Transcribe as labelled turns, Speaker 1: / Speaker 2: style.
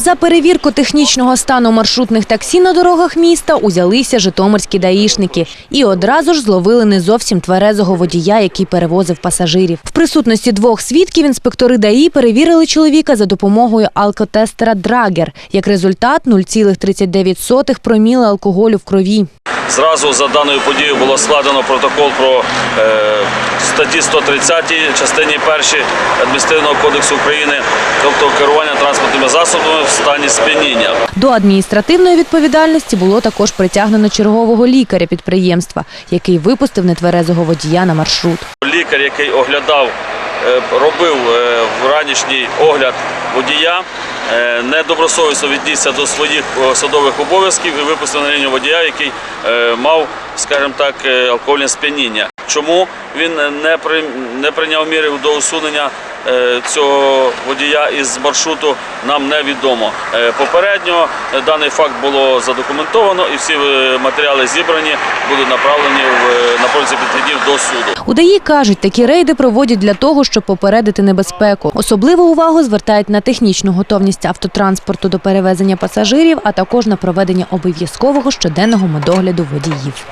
Speaker 1: За перевірку технічного стану маршрутних таксі на дорогах міста узялися житомирські даїшники і одразу ж зловили не зовсім тверезого водія, який перевозив пасажирів. В присутності двох свідків інспектори ДАІ перевірили чоловіка за допомогою алкотестера Драгер. Як результат 0,39 проміли алкоголю в крові.
Speaker 2: Зразу за даною подією було складено протокол про е, статті 130 частині 1 адміністративного кодексу України, тобто керування транспортними засобами в стані сп'яніння.
Speaker 1: До адміністративної відповідальності було також притягнено чергового лікаря підприємства, який випустив нетверезого водія на маршрут.
Speaker 2: Лікар, який оглядав, е, робив е, в ранішній огляд водія, е, недобросовісно віднісся до своїх садових обов'язків і випустив на лінію водія, який мав, скажімо так, алкогольне сп'яніння. Чому він не при- не прийняв міри до усунення е, цього водія із маршруту, нам невідомо. Е, Попередньо е, даний факт було задокументовано і всі матеріали зібрані будуть направлені в, на протязі днів до суду.
Speaker 1: У кажуть, такі рейди проводять для того, щоб попередити небезпеку. Особливу увагу звертають на технічну готовність автотранспорту до перевезення пасажирів, а також на проведення обов'язкового щоденного медогляду водіїв.